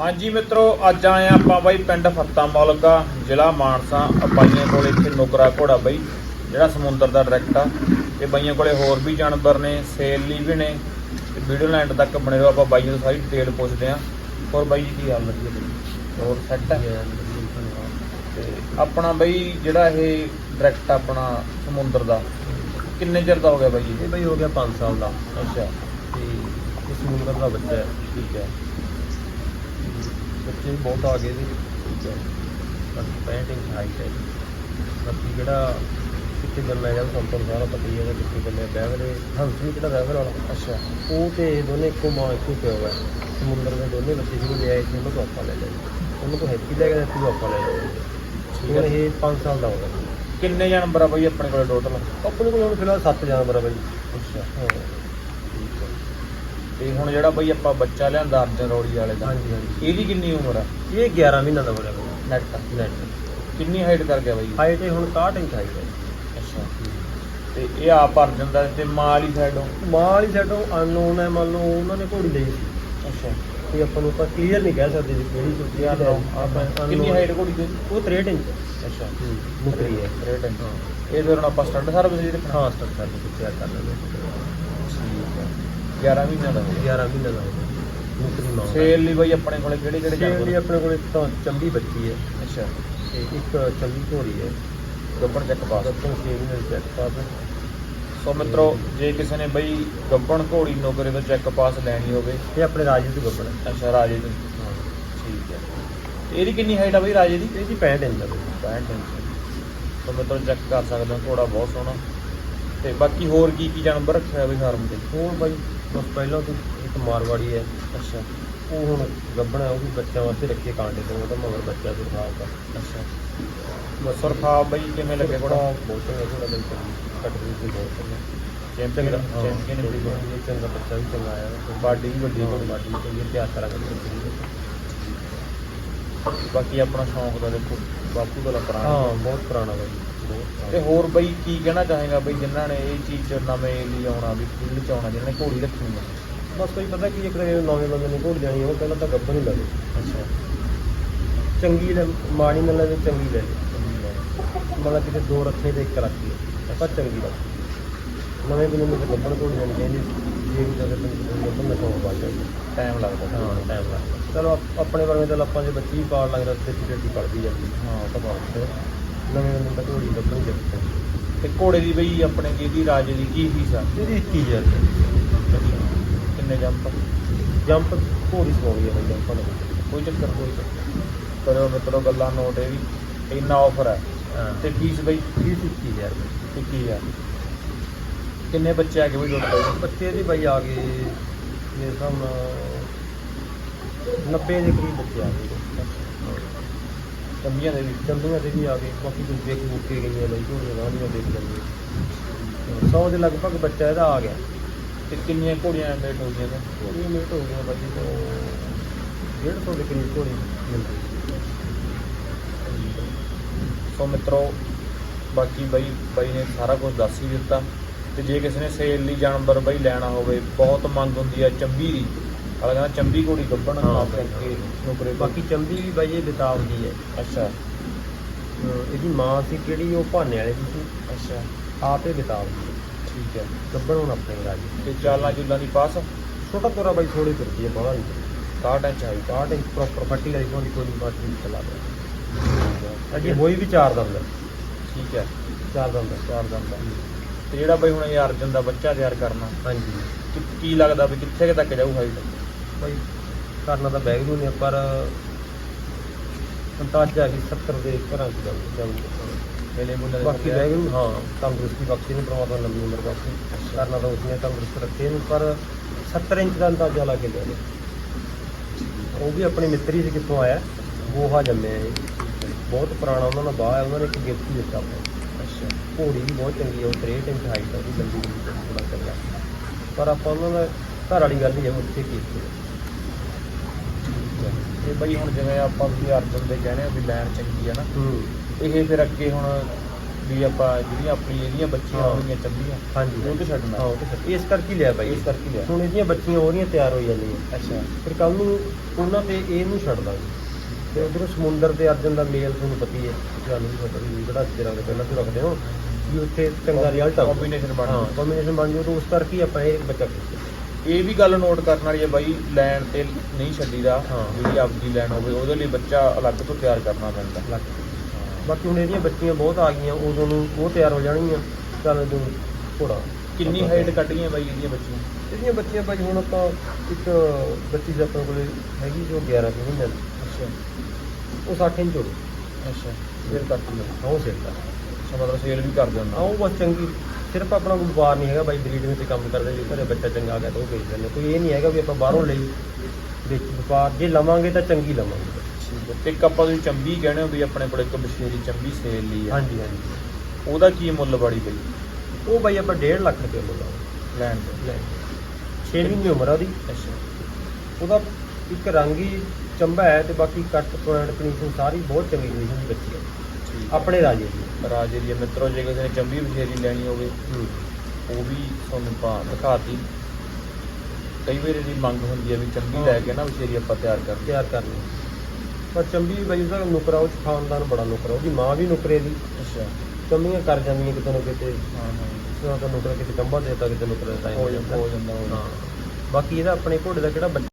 ਹਾਂਜੀ ਮਿੱਤਰੋ ਅੱਜ ਆਏ ਆਪਾਂ ਬਾਈ ਪਿੰਡ ਫੱਤਾ ਮੌਲਕਾ ਜ਼ਿਲ੍ਹਾ ਮਾਨਸਾ। ਆ ਬਾਈਆਂ ਕੋਲ ਇੱਥੇ ਨੁਕਰਾ ਘੋੜਾ ਬਾਈ ਜਿਹੜਾ ਸਮੁੰਦਰ ਦਾ ਡਾਇਰੈਕਟ ਆ। ਤੇ ਬਾਈਆਂ ਕੋਲੇ ਹੋਰ ਵੀ ਜਾਨਵਰ ਨੇ ਸੇਲ ਲਈ ਵੀ ਨੇ। ਤੇ ਵੀਡੀਓ ਲੈਂਡ ਤੱਕ ਬਣੇ ਰਹੋ ਆਪਾਂ ਬਾਈਆਂ ਤੋਂ ਸਾਰੀ ਡਿਟੇਲ ਪੁੱਛਦੇ ਆਂ ਹੋਰ ਬਾਈ ਜੀ ਕੀ ਹਾਲ ਵਧੀਆ ਬਾਈ ਹੋਰ ਸੈੱਟ ਹੈ ਤੇ ਆਪਣਾ ਬਾਈ ਜਿਹੜਾ ਇਹ ਡਾਇਰੈਕਟ ਆਪਣਾ ਸਮੁੰਦਰ ਦਾ ਕਿੰਨੇ ਚਿਰ ਦਾ ਹੋ ਗਿਆ ਬਾਈ ਇਹ? ਇਹ ਬਈ ਹੋ ਗਿਆ 5 ਸਾਲ ਦਾ। ਅੱਛਾ। ਤੇ ਇਸ ਮੁੰਦਰ ਦਾ ਬੱਚਾ ਹੈ ਠੀਕ ਹੈ। ਬੱਚੇ ਵੀ ਬਹੁਤ ਆ ਗਏ ਹੈ ਬਾਕੀ 65 ਇੰਚ ਹਾਈਟ ਹੈ ਬਾਕੀ ਜਿਹੜਾ ਕਿੱਥੇ ਜੰਮਿਆ ਜਾਂ ਤਾਂ ਸਾਰਾ ਪਤਾ ਹੀ ਹੈ ਕਿੱਥੇ ਜੰਮਿਆ ਬੈਵਰੇ ਹੰਸ ਵੀ ਕਿਹੜਾ ਬੈਵਰ ਵਾਲਾ ਅੱਛਾ। ਉਹ ਤੇ ਦੋਨੇ ਇੱਕੋ ਮਾਂ ਇੱਕੋ ਪਿਓ ਹੈ। ਸਮੁੰਦਰ ਦੇ ਦੋਨੇ ਬੱਚੇ ਜਿਹਨੂੰ ਲਿਆਏ ਸੀ ਉਹਨੂੰ ਤੋਂ ਆਪਾਂ ਲੈ ਲਏ ਉਹਨੂੰ ਤੋਂ ਹੈਪੀ ਲੈ ਕੇ ਦਿੱਤੀ ਉਹ ਆਪਾਂ ਲੈ ਲਏ ਠੀਕ ਹੈ। ਇਹ 5 ਸਾਲ ਦਾ ਹੋ ਗਿਆ। ਕਿੰਨੇ ਜਾਨਵਰ ਆ ਬਾਈ ਆਪਣੇ ਕੋਲੇ ਟੋਟਲ ਆਪਣੇ ਕੋਲ ਹੁਣ ਫਿਲਹਾਲ 7 ਜਾਨਵਰ ਆ ਬਾਈ। ਅੱਛਾ। ਹੈ। ਤੇ ਹੁਣ ਜਿਹੜਾ ਬਾਈ ਆਪਾਂ ਬੱਚਾ ਲਿਆਂਦਾ ਅਰਜਨ ਰੋੜੀ ਵਾਲੇ ਦਾ ਹਾਂਜੀ ਹਾਂਜੀ। ਇਹਦੀ ਕਿੰਨੀ ਉਮਰ ਆ? ਇਹ 11 ਮਹੀਨਾ ਦਾ ਹੋ ਗਿਆ ਬਾਈ। ਨੈਟ ਨੈਟ ਕਿੰਨੀ ਹਾਈਟ ਕਰ ਗਿਆ ਬਾਈ? ਹਾਈਟ ਇਹ ਹੁਣ 61 ਇੰਚ ਹਾਈਟ ਹੈ ਅੱਛਾ। ਤੇ ਇਹ ਆਪ ਅਰਜਨ ਦਾ ਤੇ ਮਾਂ ਵਾਲੀ ਸਾਈਡੋਂ ਮਾਂ ਵਾਲੀ ਸਾਈਡੋਂ ਅਨਨੋਨ ਹੈ ਮੰਨ ਲਓ ਉਹਨਾਂ ਨੇ ਘੋੜੀ ਲਈ ਸੀ। ਅੱਛਾ। ਤੇ ਆਪਾਂ ਨੂੰ ਆਪਾਂ ਕਲੀਅਰ ਨਹੀਂ ਕਹਿ ਸਕਦੇ ਜੀ ਕਿਹੜੀ ਚੁੱਕੀ ਯਾਰ ਆਪਾਂ ਕਿੰਨੀ ਹਾਈਟ ਘੋੜੀ ਦੀ? ਉਹ 63 ਇੰਚ। ਅੱਛਾ। ਮੁਕਰੀ ਹੈ। ਰੇਟ ਹੈ ਹਾਂ ਇਹ ਫਿਰ ਹੁਣ ਆਪਾਂ ਸਟੱਡ ਸਰਵਿਸ ਦੀ ਰੱਖਣਾ? ਹਾਂ ਕਰ ਦਿੱਤੀ ਚੈੱਕ ਕਰ ਲੈਂਦੇ ਠੀਕ ਹੈ। 11 ਮਹੀਨਿਆਂ ਦਾ ਹੋ ਗਿਆ। 11 ਮਹੀਨੇ ਦਾ ਹੋ ਗਿਆ। ਸੇਲ ਲਈ ਬਾਈ ਆਪਣੇ ਕੋਲੇ ਕਿਹੜੇ ਕਿਹੜੇ ਸੇਲ ਲਈ ਆਪਣੇ ਕੋਲ ਇੱਕ ਤਾਂ ਚੰਬੀ ਬੱਚੀ ਹੈ। ਅੱਛਾ। ਤੇ ਇੱਕ ਚੰਬੀ ਘੋੜੀ ਹੈ। ਗੱਬੜ ਚੱਕ ਪਾਸ 6 ਮਹੀਨੇ ਦੀ ਚੈੱਕ ਪਾਸ ਸੋ ਮਿੱਤਰੋ ਜੇ ਕਿਸੇ ਨੇ ਬਈ ਗੱਬਣ ਘੋੜੀ ਨੌਕਰੀ ਤੋਂ ਚੈੱਕ ਪਾਸ ਲੈਣੀ ਹੋਵੇ। ਇਹ ਆਪਣੇ ਰਾਜੇ ਤੋਂ ਗੱਪਣ ਹੈ। ਅੱਛਾ ਰਾਜੇ ਦੀ। ਹਾਂ। ਠੀਕ ਹੈ। ਤੇ ਇਹਦੀ ਕਿੰਨੀ ਹਾਈਟ ਆ ਬਈ ਰਾਜੇ ਦੀ? ਇਹ ਜੀ 65 ਇੰਚ ਦਾ ਬਈ। 65 ਇੰਚ। ਸੋ ਮਿੱਤਰੋ ਚੈੱਕ ਕਰ ਸਕਦੇ ਹੋ। ਘੋੜਾ ਬਹੁਤ ਸੋਹਣਾ। ਤੇ ਬਾਕੀ ਹੋਰ ਕੀ ਕੀ ਜਾਨਵਰ ਰੱਖਿਆ ਬਈ ਫਾਰਮ ਤੇ? ਹੋਰ ਬਾਈ ਬਸ ਪਹਿਲਾਂ ਤੋਂ ਇੱਕ ਮਾਰਵਾੜੀ ਹੈ ਅੱਛਾ। ਉਹ ਹੁਣ ਗੱਭਣ ਹੈ ਉਹ ਵੀ ਬੱਚਿਆਂ ਵਾਸਤੇ ਰੱਖੇ ਕਾਂਡੇ ਤੋਂ ਉਹਦਾ ਮਗਰ ਬੱਚਾ ਸੁਰਖਾਬ ਦਾ ਅੱਛਾ। ਬਸ ਸਰਖਾ ਬਈ ਕਿਵੇਂ ਲੱਗੇ ਥੋੜਾ ਬਹੁਤ ਚੰਗਾ ਥੋੜਾ ਦਿਲ ਕੱਟ ਵੀ ਸੀ ਬਹੁਤ ਚੰਗਾ। ਚੈਂਪੀਅਨ ਚੈਂਪੀਅਨ ਵੀ ਚੰਗਾ ਇਹ ਚੰਗਾ ਬੱਚਾ ਵੀ ਚੰਗਾ ਆਇਆ। ਬਾਡੀ ਵੀ ਵੱਡੀ ਹਾਂ, ਘੋੜੀ ਬਾਡੀ ਵੀ ਚੰਗੀ ਹੈ, ਤਿਆਰ ਕਰਾਂਗੇ ਬਾਕੀ ਆਪਣਾ ਸ਼ੌਂਕ ਦਾ ਦੇਖੋ ਬਾਪੂ ਦਾ ਪੁਰਾਣਾ। ਹਾਂ ਬਹੁਤ ਪੁਰਾਣਾ ਬਾਈ। ਤੇ। ਹੋਰ ਬਈ ਕੀ ਕਹਿਣਾ ਚਾਹੇਗਾ ਬਈ ਜਿਨ੍ਹਾਂ ਨੇ ਇਹ ਚੀਜ਼ ਨਵੇਂ ਲਈ ਆਉਣਾ ਵੀ ਫੀਲਡ ਚ ਆਉਣਾ ਜਿਨ੍ਹਾਂ ਨੇ ਘੋੜੀ ਰੱਖਣੀ ਹੈ ਬਸ ਕੋਈ ਪਤਾ ਕੀ ਇੱਕ ਨਵੇਂ ਬੰਦੇ ਨੇ ਘੋੜ ਜਾਣੀ ਉਹ ਪਹਿਲਾਂ ਤਾਂ ਗੱਭਣ ਹੀ ਲਵੇ ਅੱਛਾ। ਚੰਗੀ ਲੈ ਮਾੜੀ ਨਾ ਲਵੇ ਚੰਗੀ ਲੈ। ਮਤਲਬ ਕਿਤੇ ਦੋ ਰੱਖੇ ਤੇ ਇੱਕ ਰੱਖੀ ਆਪਾਂ ਚੰਗੀ ਰੱਖੀ ਨਵੇਂ ਬੰਦੇ ਨੂੰ ਤਾਂ ਗੱਭਣ ਘੋੜ ਜਾਣੀ ਚਾਹੀਦੀ ਜੇ ਵੀ ਤਾਂ ਗੱਭਣ ਦਾ ਸ਼ੌਂਕ ਬਣ ਜਾਂਦਾ ਟਾਈਮ ਲੱਗਦਾ ਹਾਂ ਟਾਈਮ ਲੱਗਦਾ। ਚਲੋ ਆਪ- ਆਪਣੇ ਵਰਗੇ ਤਾਂ ਆਪਾਂ ਜੇ ਬੱਚੀ ਪਾਲ ਲੱਗਦਾ ਤੇ ਛੇਤੀ ਪੜਦੀ ਜਾਂਦੀ ਹਾਂ ਤਾਂ ਬਾਤ ਹੈ। ਨਵੇਂ ਨੂੰ ਤਾਂ ਘੋੜੀ ਗੱਭਣ ਜਾਂਦੀ ਤੇ ਘੋੜੇ ਦੀ ਬਈ ਆਪਣੇ ਕੀ ਦੀ ਰਾਜੇ ਦੀ ਕੀ ਫੀਸ ਆ? ਇਹਦੀ 21000 ਰੁਪਏ ਕਿੰਨੇ ਜੰਪ? ਜੰਪ ਘੋੜੀ ਸਵਾਉਣੀ ਹੈ ਜੰਪਾਂ ਦਾ ਕੋਈ ਚੱਕਰ ਕੋਈ ਚੱਕਰ ਕਰੋ ਮਿੱਤਰੋ ਗੱਲਾਂ ਨੋਟ ਇਹ ਵੀ ਇੰਨਾ ਆਫਰ ਹੈ। ਤੇ ਫੀਸ ਬਈ? ਫੀਸ 21000 ਰੁਪਏ ਕੀ ਆ ਕਿੰਨੇ ਬੱਚੇ ਆ ਗਏ ਬਈ ਟੋਟਲ ਬੱਚੇ ਦੀ ਬਾਈ ਆ ਗਏ ਮੇਰੇ ਨਾਲ 90 ਦੇ ਕਰੀਬ ਬੱਚੇ ਆ ਗਏ। ਕੰਬੀਆਂ ਦੇ ਵੀ ਚੰਦੂਆਂ ਦੇ ਵੀ ਆ ਗਏ ਬਾਕੀ ਦੂਜੇ ਕਬੂਤੇ ਗਈਆਂ ਬਾਈ ਘੋੜੀਆਂ ਰਾਣੀਆਂ ਦੇਖ ਲੈਂਦੇ 100 ਦੇ ਲਗਭਗ ਬੱਚਾ ਇਹਦਾ ਆ ਗਿਆ। ਤੇ ਕਿੰਨੀਆਂ ਘੋੜੀਆਂ ਮੇਟ ਹੋ ਗਈਆਂ ਨੇ? ਘੋੜੀਆਂ ਮੇਟ ਹੋ ਗਈਆਂ ਬਾਈ ਤੋਂ 150 ਦੇ ਕਰੀਬ ਘੋੜੀ ਮਿਲਦੀ ਸੋ ਮਿੱਤਰੋ, ਬਾਕੀ ਬਈ, ਬਾਈ ਨੇ ਸਾਰਾ ਕੁਝ ਦੱਸ ਹੀ ਦਿੱਤਾ। ਤੇ ਜੇ ਕਿਸੇ ਨੇ ਸੇਲ ਲਈ ਜਾਨਵਰ ਬਈ ਲੈਣਾ ਹੋਵੇ, ਬਹੁਤ ਮੰਗ ਹੁੰਦੀ ਆ ਚੰਬੀ ਦੀ। ਅਗਲਾ ਕਹਿੰਦਾ ਚੰਬੀ ਘੋੜੀ ਗੱਬਣ ਹਾਂ, ਖਾਸ ਕਰਕੇ ਨੁਕਰੇ ਬਾਕੀ ਚੰਬੀ ਵੀ ਬਾਈ ਇਹ ਬਿਤਾਵ ਦੀ ਹੈ। ਅੱਛਾ। ਅਹ ਇਹਦੀ ਮਾਂ ਸੀ ਕਿਹੜੀ ਉਹ ਭਾਨੇ ਵਾਲੇ ਦੀ ਸੀ। ਅੱਛਾ। ਆਪੇ ਬਿਤਾਵ ਦੀ ਠੀਕ ਹੈ। ਗੱਬਣ ਹੁਣ ਆਪਣੇ ਰਾਜੀ ਤੇ ਚਾਲਾਂ ਜੁਲਾਂ ਦੀ ਪਾਸ। ਛੋਟਾ ਤੋਰਾ ਬਾਈ ਥੋੜੀ ਤੁਰਦੀ ਹੈ ਬਾਹਰ ਨਹੀਂ। 60 ਇੰਚ ਹਾਈ। 60 ਇੰਚ ਪ੍ਰੋਪਰ ਫੱਟੀ ਵਾਲੀ ਕੋਈ ਕੋਈ ਬਾਤ ਨਹੀਂ ਚਲਾ ਰਿਹਾ ਅੱਗੇ ਹੋਈ ਵੀ ਚਾਰ ਦੰਦ। ਹੈ ਠੀਕ ਹੈ। ਚਾਰ ਦੰਦ ਹੈ ਚਾਰ ਦੰਦ। ਦਾ ਤੇ ਜਿਹੜਾ ਬਾਈ ਹੁਣ ਇਹ ਅਰਜਨ ਦਾ ਬੱਚਾ ਤਿਆਰ ਕਰਨਾ। ਹਾਂਜੀ। ਕਿ ਕੀ ਲੱਗਦਾ ਵੀ ਕਿੱਥੇ ਕੁ ਤੱਕ ਜਾਊ ਹਾਈਟ ਬਾਈ ਕਰਨਾ ਤਾਂ ਬੈਗ ਨੂੰ ਨੇ ਪਰ ਅੰਦਾਜ਼ਾ ਵੀ 70 ਦੇ ਘਰਾਂ ਚ ਜਾਊ ਜਾਊ ਮੇਲੇ ਮੁੱਲੇ ਬਾਕੀ ਬੈਗ ਨੂੰ ਹਾਂ ਤੰਦਰੁਸਤੀ ਬਖਸ਼ੀ ਨੇ ਪ੍ਰਮਾਤਮਾ ਲੰਬੀ ਉਮਰ ਬਖਸ਼ੀ ਕਰਨਾ ਤਾਂ ਉਸਨੇ ਤੰਦਰੁਸਤ ਰੱਖੇ ਨੂੰ ਪਰ 70 ਇੰਚ ਦਾ ਅੰਦਾਜ਼ਾ ਲਾ ਕੇ ਲਿਆ ਉਹ ਵੀ ਆਪਣੀ ਮਿੱਤਰੀ ਸੀ ਕਿੱਥੋਂ ਆਇਆ ਗੋਹਾ ਜੰਮਿਆ ਇਹ। ਬਹੁਤ ਪੁਰਾਣਾ ਉਹਨਾਂ ਦਾ ਬਾਹ ਹੈ ਉਹਨਾਂ ਨੇ ਇੱਕ ਗਿਫਟ ਹੀ ਦਿੱਤਾ ਆਪਾਂ ਅੱਛਾ। ਘੋੜੀ ਵੀ ਬਹੁਤ ਚੰਗੀ ਹੈ ਉਹ 63 ਇੰਚ ਹਾਈਟ ਹੈ ਉਹਦੀ ਲੰਬੀ ਬੜਾ ਚੰਗਾ ਪਰ ਆਪਾਂ ਉਹਨਾਂ ਦਾ ਘਰ ਵਾਲੀ ਗੱਲ ਹੀ ਹੈ ਉੱਥੇ ਕੀਤੀ ਇਹ ਬਾਈ ਹੁਣ ਜਿਵੇਂ ਆਪਾਂ ਵੀ ਅਰਜਨ ਦੇ ਕਹਿੰਦੇ ਆ ਵੀ ਲੈਣ ਚੰਗੀ ਆ ਨਾ। ਹੂੰ। ਇਹ ਫਿਰ ਅੱਗੇ ਹੁਣ ਵੀ ਆਪਾਂ ਜਿਹੜੀਆਂ ਆਪਣੀ ਇਹਦੀਆਂ ਬੱਚੀਆਂ ਹਾਂ। ਹੋਣਗੀਆਂ ਚੰਗੀਆਂ ਹਾਂਜੀ। ਉਹ ਤੇ ਛੱਡਣਾ। ਹਾਂ ਉਹ ਤੇ ਛੱਡ- ਇਸ ਕਰਕੇ ਲਿਆ ਬਾਈ। ਇਸ ਕਰਕੇ ਲਿਆ। ਹੁਣ ਇਹਦੀਆਂ ਬੱਚੀਆਂ ਹੋ ਰਹੀਆਂ ਤਿਆਰ ਹੋ ਜਾਂਦੀਆਂ। ਅੱਛਾ। ਫਿਰ ਕੱਲ ਨੂੰ ਉਹਨਾਂ ਤੇ ਇਹਨੂੰ ਛੱਡ ਦਾਂਗੇ। ਤੇ ਉਧਰੋਂ ਸਮੁੰਦਰ ਤੇ ਅਰਜਨ ਦਾ ਮੇਲ ਤੁਹਾਨੂੰ ਪਤਾ ਹੀ ਹੈ। ਤੁਹਾਨੂੰ ਵੀ ਪਤਾ ਵੀ ਜਿਹੜਾ ਜਿਹੜਾ ਪਹਿਲਾਂ ਤੋਂ ਰੱਖਦੇ ਹੋ ਵੀ ਉੱਥੇ ਚੰਗਾ ਰਿਜ਼ਲਟ ਆਊ Combination ਬਣ ਹਾਂ। ਕੰਬੀਨੇਸ਼ਨ ਬਣ ਜਾਊ ਤਾਂ ਉਸ ਕਰਕੇ ਹੀ ਆਪਾਂ ਇਹ ਬੱਚਾ ਖਰੀਦਿਆ। ਇਹ ਵੀ ਗੱਲ ਨੋਟ ਕਰਨ ਵਾਲੀ ਹੈ ਬਾਈ ਲੈਣ ਤੇ ਨਹੀਂ ਛੱਡੀਦਾ ਹਾਂ। ਜਿਹੜੀ ਆਪਦੀ ਲੈਣ ਹੋਵੇ ਉਹਦੇ ਲਈ ਬੱਚਾ ਅਲੱਗ ਤੋਂ ਤਿਆਰ ਕਰਨਾ ਪੈਂਦਾ। ਲੱਗ ਬਾਕੀ ਹੁਣ ਇਹਦੀਆਂ ਬੱਚੀਆਂ ਬਹੁਤ ਆ ਗਈਆਂ ਉਦੋਂ ਨੂੰ ਉਹ ਤਿਆਰ ਹੋ ਜਾਣਗੀਆਂ। ਚੱਲ ਉਦੋਂ ਘੋੜਾ। ਕਿੰਨੀ ਹਾਈਟ ਕੱਢੀਆਂ ਬਾਈ ਇਹਦੀਆਂ ਬੱਚੀਆਂ? ਇਹਦੀਆਂ ਬੱਚੀਆਂ ਭਾਈ ਹੁਣ ਆਪਾਂ ਇੱਕ ਬੱਚੀ ਦੇ ਆਪਣੇ ਕੋਲੇ ਹੈਗੀ ਜੋ 11 ਕੁ ਮਹੀਨਿਆਂ ਦੀ। ਅੱਛਾ। ਉਹ 60 ਇੰਚ ਹੋਣੀ ਅੱਛਾ। ਫਿਰ ਕੱਟ ਲਓ ਹਾਂ ਉਹ ਸਿਰ ਦਾ ਅੱਛਾ ਮਤਲਬ ਸੇਲ ਵੀ ਕਰਦੇ ਹਾਂ ਹੁੰਦਾ ਉਹ ਬਸ ਚੰਗੀ ਸਿਰਫ ਆਪਣਾ ਕੋਈ ਵਪਾਰ ਨਹੀਂ ਹੈਗਾ ਬਾਈ ਬਰੀਡਿੰਗ ਤੇ ਕੰਮ ਕਰਦੇ ਜੇ ਘਰੇ ਬੱਚਾ ਚੰਗਾ ਆ ਗਿਆ ਤਾਂ ਉਹ ਵੇਚ ਦਿੰਦੇ ਕੋਈ ਇਹ ਨਹੀਂ ਹੈਗਾ ਵੀ ਆਪਾਂ ਬਾਹਰੋਂ ਲਈ ਵਿੱਚ ਵਪਾਰ। ਜੇ ਲਵਾਂਗੇ ਤਾਂ ਚੰਗੀ ਲਵਾਂਗੇ। ਠੀਕ ਹੈ। ਤੇ ਇੱਕ ਆਪਾਂ ਤੁਸੀਂ ਚੰਬੀ ਕਹਿੰਦੇ ਹੋ ਵੀ ਆਪਣੇ ਕੋਲ ਇੱਕ ਬਸ਼ੇਰੀ ਚੰਬੀ ਸੇਲ ਲਈ ਹੈ। ਹਾਂਜੀ ਹਾਂਜੀ। ਉਹਦਾ ਕੀ ਮੁੱਲ ਬਾੜੀ ਬਈ? ਉਹ ਬਾਈ ਆਪਾਂ 1.5 ਲੱਖ ਰੁਪਏ ਮੁੱਲ ਲੈਣ ਤੇ ਲੈ। 6 ਮਹੀਨੇ ਉਮਰ ਆ ਉਹਦੀ। ਅੱਛਾ। ਉਹਦਾ ਇੱਕ ਰੰਗ ਹੀ ਚੰਬਾ ਹੈ ਤੇ ਬਾਕੀ ਕੱਟ ਪੁਆਇੰਟ ਕੰਡੀਸ਼ਨ ਸਾਰੀ ਬਹੁਤ ਚੰਗੀ ਕੰਡੀਸ਼ਨ ਦੀ ਬੱਚੀ ਹੈ। ਆਪਣੇ ਰਾਜੇ ਦੀ। ਰਾਜੇ ਦੀ ਮਿੱਤਰੋ ਜੇ ਕਿਸੇ ਨੇ ਚੰਬੀ ਬਸ਼ੇਰੀ ਲੈਣੀ ਹੋਵੇ ਉਹ ਵੀ ਤੁਹਾਨੂੰ ਪਾ ਦਿਖਾਤੀ। ਕਈ ਵਾਰ ਇਹਦੀ ਮੰਗ ਹੁੰਦੀ ਹੈ ਵੀ ਚੰਬੀ ਲੈ ਕੇ ਨਾ ਬਸ਼ੇਰੀ ਆਪਾਂ ਤਿਆਰ ਕਰਦੇ ਤਿਆਰ ਕਰਨੀ ਪਰ ਚੰਬੀ ਵੀ ਬਾਈ ਉਹਦਾ ਨੁਕਰਾ ਉਹ 'ਚ ਖਾਨਦਾਨ ਬੜਾ ਨੁਕਰਾ ਉਹਦੀ ਮਾਂ ਵੀ ਨੁਕਰੇ ਦੀ। ਅੱਛਾ। ਚੰਬੀਆਂ ਕਰ ਜਾਂਦੀਆਂ ਕਿਤੇ ਨਾ ਕਿਤੇ। ਹਾਂ ਹਾਂ। ਉਹਨਾਂ ਦਾ ਨੁਕਰਾ ਕਿਤੇ ਚੰਬਾ ਦੇਤਾ ਕਿਤੇ ਨੁਕਰਾ ਦੇਤਾ ਹੋ ਜਾਂਦਾ ਹੋ ਜਾਂਦਾ ਬਾਕੀ ਇਹਦਾ ਆਪਣੇ ਘੋੜੇ ਦਾ ਕਿਹੜਾ